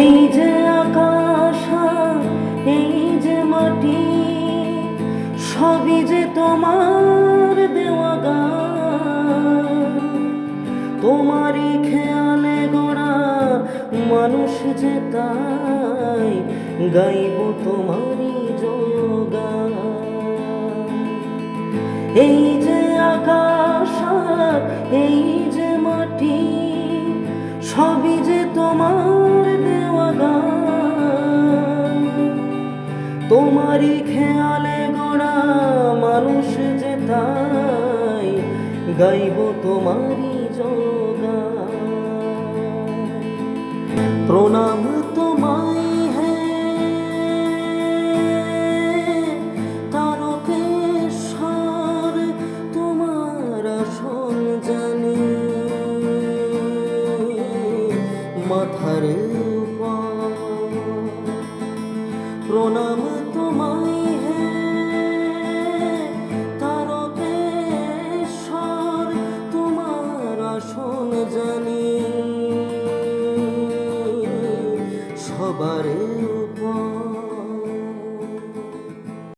এই যে আকাশ এই যে মাটি, সবই যে তোমার দেওয়া গান। তোমারই খেয়ালে গড়া মানুষ যে তাই গাইব তোমারই জয়গান এই যে আকাশ এই যে মাটি, সবই যে তোমার গান তোমারই খেয়ালে গড়া মানুষ যে তাই গাইব তোমারই জগান প্রণাম তোমায় মাথার প্রণাম তোমায় তারকেশ্বর তোমার আসন জানি। সবার